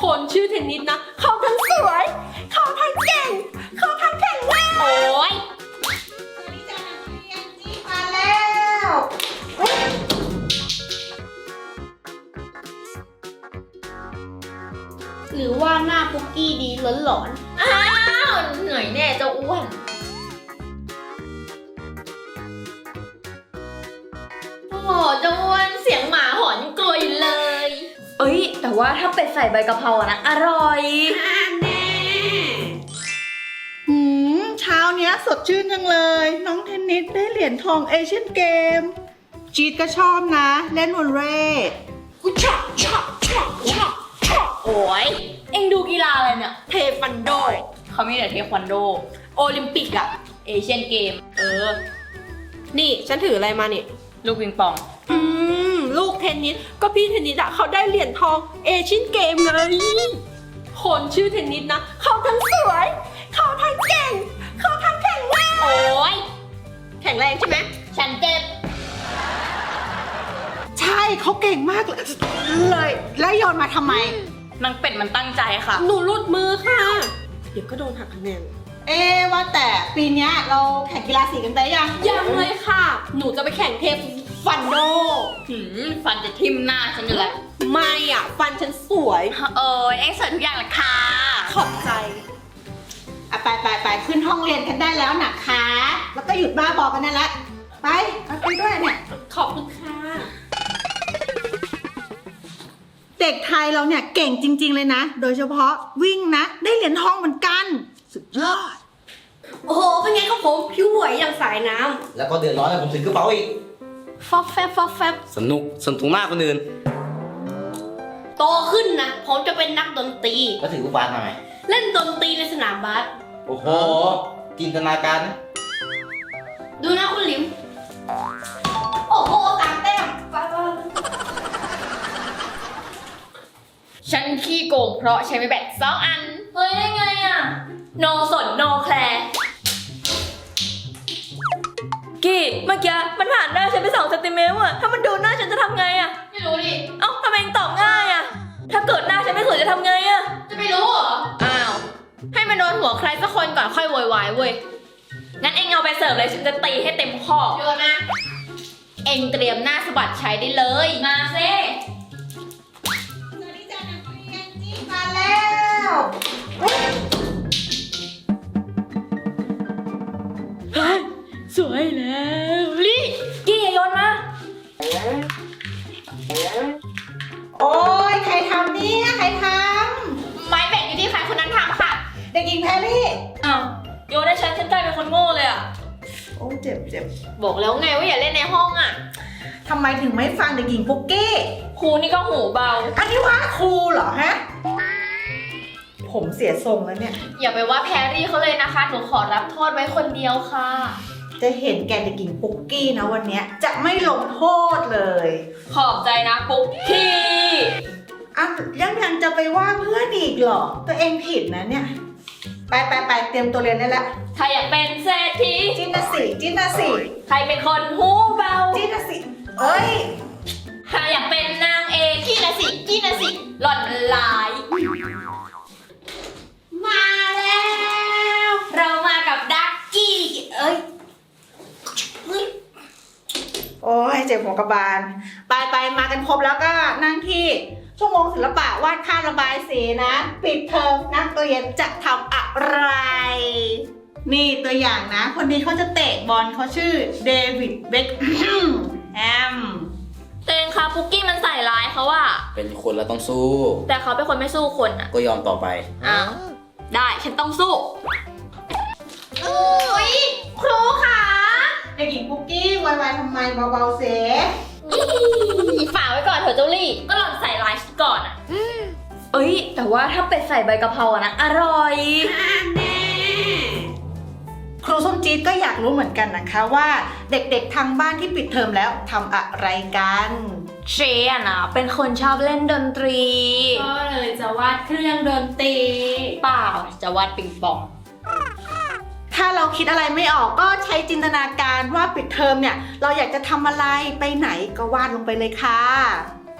คนชื่อเทนนิสนะ เขาทั้งสวย เขาทั้งเก่ง เขาทั้งแข็งแรงโอ้ยมาแล้วหรือว่าหน้าปุกกี้ดีล้นหลอนๆอ้าวเหนื่อยแน่เจ้าอ้วน ว่าถ้าเป็ดใส่ใบกะเพราอะนะอร่อยหืมเช้าเนี้ยสดชื่นจังเลย น้องเทนนิสได้เหรียญทองเอเชียนเกม จีดก็ชอบนะ เล่นวอลเลย์กูชอบชอบชอบชอบชอบโอ้ยเอ็งดูกีฬาอะไรเนี่ย เทควันโด เขามีแต่เทควันโด โอลิมปิกอะเอเชียนเกม เออ นี่ฉันถืออะไรมานี่ ลูกปิงปอง อืมลูกเท นนิสก็พี่เทนนิสอะเขาได้เหรียญทองเอเชียนเกมไงคนชื่อเทนนิสนะเขาทั้งสวยเขาทั้งเก่งเขาทั้งแข็งแรงโอ้ยแข็งแรงใช่ไหมฉันเจ็บใช่เขาเก่งมากเลยเลยแล้วโยนมาทำไม นางเป็ดมันตั้งใจค่ะ หนูหลุดมือค่ะ เดี๋ยวก็โดนหักคะแนนเอ๊ะว่าแต่ปีเนี้ยเราแข่งกีฬาสีกันไปยังยังเลยค่ะ หนูจะไปแข่งเทปฟั นโดหืมฟันจะทิ่มหน้าฉันอยู่แล้วไม่อะ ฟันฉันสวย เออเอ็งสวยทุกอย่างแหละค่ะ ขอบใจอะไปไปไปขึ้นห้องเรียนกันได้แล้วนะคะ แล้วก็หยุดบ้าบอกกันได้แล้ว ไปเอาไปด้วยเนี่ย ขอบคุณค่ะ เด็กไทยเราเนี่ยเก่งจริง ๆ เลยนะ โดยเฉพาะวิ่งนะ ได้เหรียญทองเหมือนกัน สุดยอด โอ้โห เป็นไงครับผมผิวไหวอย่างสายน้แล้วก็เดือดร้อนแล้วผมถือกระเป๋าอีกำ ฟอบแฟบฟอบแฟบสนุกสนุกตรงหน้าคนอื่นโตขึ้นนะผมจะเป็นนักดนตรีแล้วถือกุบาลมาไหมเล่นดนตรีในสนามบาสโอ้โหจินตนาการนะดูนะคุณหลิม โอ้โหสามแต้มไปไปฉันขี้โกงเพราะใช้ไม่แบตสองอัน เฮ้ยได้ไงอะ โนสนโนแคลร์ กี้เมื่อกี้มันผ่านหน้าฉันไปสองเซนติเมตรอะถ้ามันโดนหน้าฉันจะทำไงอะไม่รู้ดิ เอ้าทำไมเองตอบง่ายอะถ้าเกิดหน้าฉันไม่สวยจะทำไงอะจะไม่รู้เหรอ อ้าว ให้มันโดนหัวใครสักคนก่อนค่อยโวยวายเว้ย งั้นเองเอาไปเสิร์ฟเลยฉันจะตีให้เต็มข้อ โยนมา เองเตรียมหน้าสะบัดใช้ได้เลย มาเซ่สวัสดีจ้านักเรียนจีมาแล้ว สวยแล้วลี่กี้อย่าโยนมาโอ้ยใครทำเนี่ยใครทไม้แบตอยู่ที่ใครคนนั้นทำค่ะำเด็กหญิงแพรรี่อ้าวโยนให้ฉันฉันกลายเป็นคนโง่เลยอะโอ้เจ็บเจ็บบอกแล้วไงว่าอย่าเล่นในห้องอะ ทำไมถึงไม่ฟังเด็กหญิงปุ๊กกี้ ครูนี่ก็หูเบา อันนี้ว่าครูเหรอฮะ ผมเสียทรงแล้วเนี่ย อย่าไปว่าแพรรี่เขาเลยนะคะ หนูขอรับโทษไว้คนเดียวค่ะ จะเห็นแกเด็กหญิงปุ๊กกี้นะวันเนี้ยจะไม่ลงโทษเลยขอบใจนะปุ๊กกี้อ้าวยังยังจะไปว่าเพื่อนอีกเหรอ ตัวเองผิดนะเนี่ย ไปไปไปเตรียมตัวเรียนได้แล้วใครอยากเป็นเศรษฐีจินนาสิจินนาสิใครเป็นคนหูเบาจินนาสิเอ้ยใครอยากเป็นนางเอกกี้นะสิกี้นะสิหล่อนหลาย มาแล้ว เรามากับดักกี้เอ้ย โอ้ยเจ็บหัวกระบาล ไปไปมากันครบแล้วก็นั่งที่ชั่วโมงศิลปะวาดภาพระบายสีนะ ปิดเทอมนักเรียนจะทำอะไร นี่ตัวอย่างนะ คนนี้เขาจะเตะบอลเขาชื่อเดวิดเบคแฮมเตงคะปุ๊กกี้มันใส่ร้ายเขาอะเป็นคนแล้วต้องสู้ แต่เขาเป็นคนไม่สู้คนอะก็ยอมต่อไปอ้าวได้ฉันต้องสู้ อุ้ยครูค่ะ เด็กหญิงปุ๊กกี้วายวายทำไมเบาๆเสฝากไว้ก่อนเถอะเจ้าลี่ก็หล่อนใส่ร้ายฉันก่อนอะเอ้ย แต่ว่าถ้าเป็ดใส่ใบกะเพราอะนะอร่อย ครูส้มจี๊ดก็อยากรู้เหมือนกันนะคะว่า เด็กๆทางบ้านที่ปิดเทอมแล้วทำอะไรกัน เชอะนะเป็นคนชอบเล่นดนตรี ก็เลยจะวาดเครื่องดนตรี เปล่าจะวาดปิงปอง ถ้าเราคิดอะไรไม่ออกก็ใช้จินตนาการว่าปิดเทอมเนี่ย เราอยากจะทำอะไรไปไหนก็วาดลงไปเลยค่ะ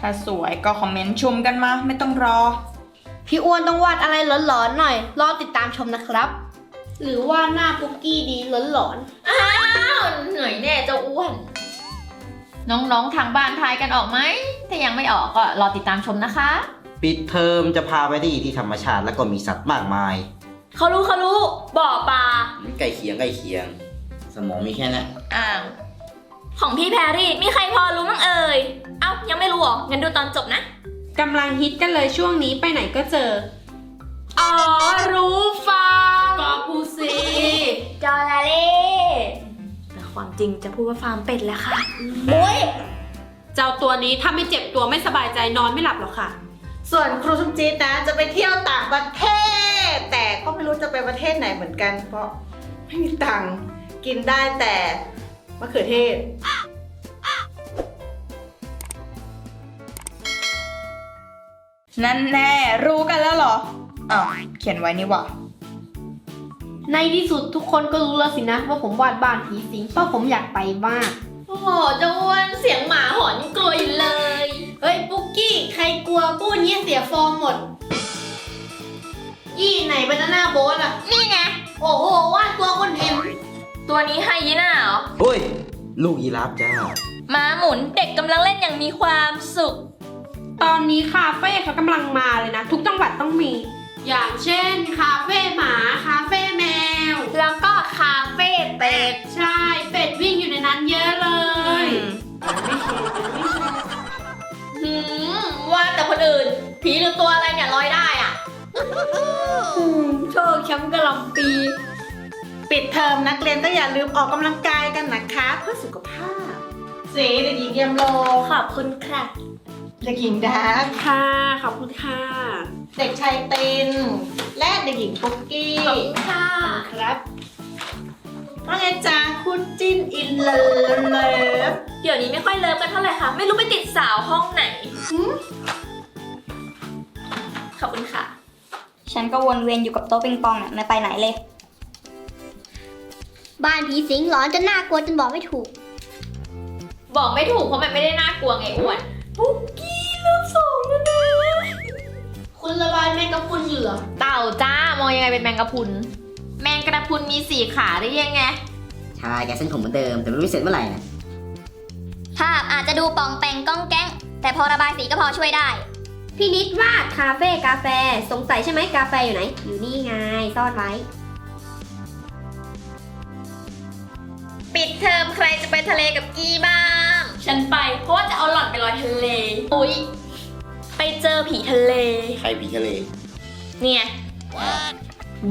ถ้าสวยก็คอมเมนต์ชมกันมาไม่ต้องรอ พี่อ้วนต้องวาดอะไรหลอนๆหน่อย รอติดตามชมนะครับ หรือว่าหน้าปุกกี้ดีหลอนอ้าวเหนื่อยแน่เจ้าอ้วน น้องๆทางบ้านทายกันออกไหม ถ้ายังไม่ออกก็รอติดตามชมนะคะ ปิดเทอมจะพาไปที่ที่ธรรมชาติแล้วก็มีสัตว์มากมาย เขารู้เขารู้บ่อปลา ใกล้เคียงใกล้เคียง สมองมีแค่นั้นอ่างของพี่แพรรี่มีใครพอรู้มั้งเอ่ย เอ้ายังไม่รู้เหรอ งั้นดูตอนจบนะ กำลังฮิตกันเลยช่วงนี้ไปไหนก็เจอ อ๋อ รู้ฟังก็พูดสิจอราเล่แต่ความจริงจะพูดว่าฟาร์มเป็ดแหละค่ะเจ้าตัวนี้ถ้าไม่เจ็บตัวไม่สบายใจนอนไม่หลับหรอกค่ะ ส่วนครูชุมจีดนะ จะไปเที่ยวต่างประเทศ แต่ก็ไม่รู้จะไปประเทศไหนเหมือนกัน เพราะ ไม่มีตังค์กินได้แต่มะเขือเทศ นั่นแน่รู้กันแล้วเหรออ้าวเขียนไว้นี่หว่าๆในที่สุดทุกคนก็รู้แล้วสินะ ว่าผมวาดบ้านผีสิงเพราะผมอยากไปมาก โอ้โหเจ้าอ้วนเสียงหมาหอนยังกลัวอยู่เลย เฮ้ยปุกกี้ใครกลัวพูดเงี้ยเสียฟอร์มหมด ยี่ไหนบานาน่าโบ๊ทอะนี่ไง โอ้โหวาดตัวคนเห็นตัวนี้ไฮยีน่าเหรอเฮ้ย ลูกยีราฟจ้าม้าหมุนเด็กกำลังเล่นอย่างมีความสุข ตอนนี้คาเฟ่เขากำลังมาเลยนะ ทุกจังหวัดต้องมี อย่างเช่น คาเฟ่หมา คาเฟ่แมว แล้วก็คาเฟ่เป็ด ใช่ เป็ดวิ่งอยู่ในนั้นเยอะเลยหืมว่าแต่คนอื่น ผีหรือตัวอะไรเนี่ยลอยได้อะ โชคช้ำกระหลำปี ปิดเทอมนักเรียนก็อย่าลืมออกกำลังกายกันนะคะ เพื่อสุขภาพสีเด็กหญิงเยี่ยมโลขอบคุณค่ะเด็กหญิงดาร์กค่ะ ขอบคุณค่ะ เด็กชายตินและเด็กหญิงปุ๊กกี้ขอบคุณค่ะครับว่าไงจ๊ะคุณจิ้นอินเลิฟเดี๋ยวนี้ไม่ค่อยเลิฟกันเท่าไหร่ค่ะ ไม่รู้ไปติดสาวห้องไหน ขอบคุณค่ะ ฉันก็วนเวียนอยู่กับโต๊ะปิงปองน่ะไม่ไปไหนเลย บ้านผีสิงหลอนจนน่ากลัวจนบอกไม่ถูก บอกไม่ถูกเพราะมันไม่ได้น่ากลัวไงอ้วนคุณระบายแมงกะพรุนอยู่เหรอเต่าจ้ามองยังไงเป็นแมงกะพรุน แมงกระพรุนมีสี่ขาได้ยังไง ใช่แกเส้นผมเหมือนเดิม แต่ไม่รู้เสร็จเมื่อไหร่นะภาพอาจจะดูปองแปงก้องแก้ง แต่พอระบายสีก็พอช่วยได้ พี่นิดวาดคาเฟ่กาแฟ สงสัยใช่ไหมกาแฟอยู่ไหน อยู่นี่ไงซ่อนไว้ ปิดเทอมใครจะไปทะเลกับกี้บ้าง ฉันไปเพราะว่าจะเอาหล่อนไปลอยทะเล อุ๊ย ไปเจอผีทะเล ใครผีทะเล เนี่ย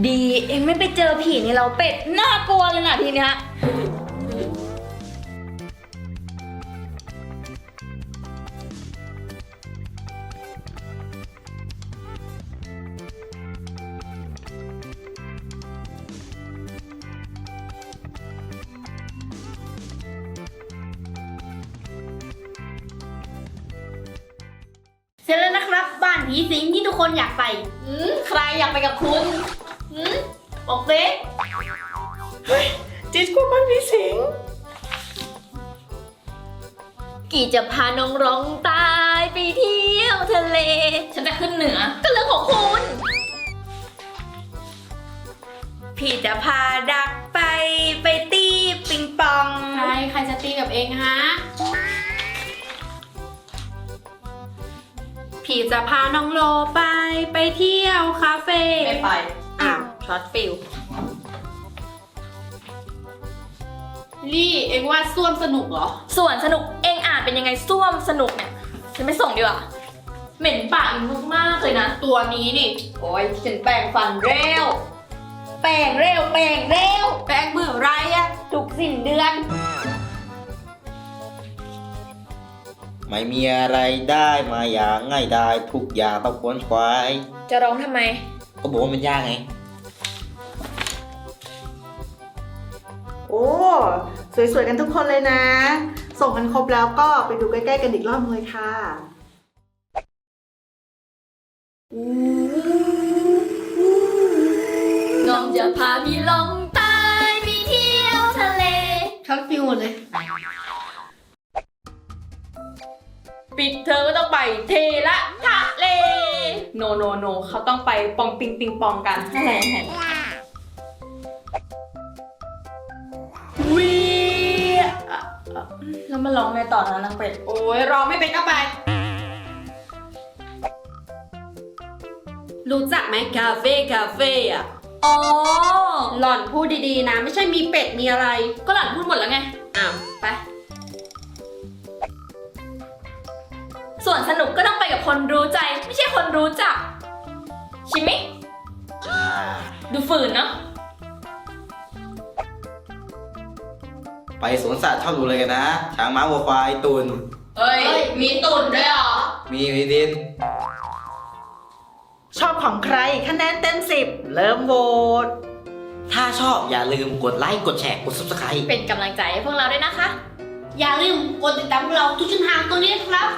ดี เองไม่ไปเจอผีในเราเป็ด น่ากลัวเลยนะทีเนี้ย บบ้านผีสิงที่ทุกคนอยากไปอืมใครอยากไปกับคุณอืมบอกสิจิ๊ดกลัวมันมีสิง กี่จะพาน้องร้องตายไปเที่ยวทะเล ฉันจะขึ้นเหนือ ก็เรื่องของคุณ พี่จะพาดักไปไปตีปิงปอง ใครใครจะตีกับเองฮะ ผีจะพาน้องโลไปไปเที่ยวคาเฟ่ไม่ไป อ้าวช็อตฟิลลี่เองว่าส้วมสนุกเหรอ ส่วนสนุกเองอ่านเป็นยังไงส้วมสนุกเนี่ยฉันไม่ส่งดีกว่าเหม็นปากอีกมากๆเลยนะ ตัวนี้นี่ โอ้ยฉันแปรงฟันเร็ว แปรงเร็ว แปรงเร็ว แป้งมือไรอะทุกสิ้นเดือน ไม่มีอะไรได้มาอย่างง่ายได้ทุกอย่างต้องควนควาย จะร้องทำไม ก็บอกว่ามันยากไง โอ้ สวยๆกันทุกคนเลยนะ ส่งกันครบแล้วก็ไปดูใกล้ๆกันอีกรอบเลยค่ะ ปิดเธอก็ต้องไปเทละทะเล โนโนโนเขาต้องไปปองปิงปิงปองกันแห่แห่วีอะอะแล้วมาร้องไงต่อนะนางเป็ด โอ้ยรอไม่เป็นก็ไป รู้จักไหมคาเฟ่คาเฟ่อะอ๋อ หล่อนพูดดีๆนะ ไม่ใช่มีเป็ดมีอะไร ก็หล่อนพูดหมดแล้วไง อ้าว ไป ส่วนสนุกก็ต้องไปกับคนรู้ใจ ไม่ใช่คนรู้จัก ชิมิ ดูฝืนเนาะ ไปสวนสัตว์ชอบดูเลยกันนะ ช้างม้าวัวควายตุน เอ้ย มีตุ่นด้วยเหรอ มีมีดิน ชอบของใครคะแนนเต็มสิบเริ่มโหวตถ้าชอบอย่าลืมกดไลค์ กดแชร์ กด subscribe เป็นกำลังใจให้พวกเราด้วยนะคะ อย่าลืมกดติดตามพวกเราทุกช่องทางตรงนี้นะครับ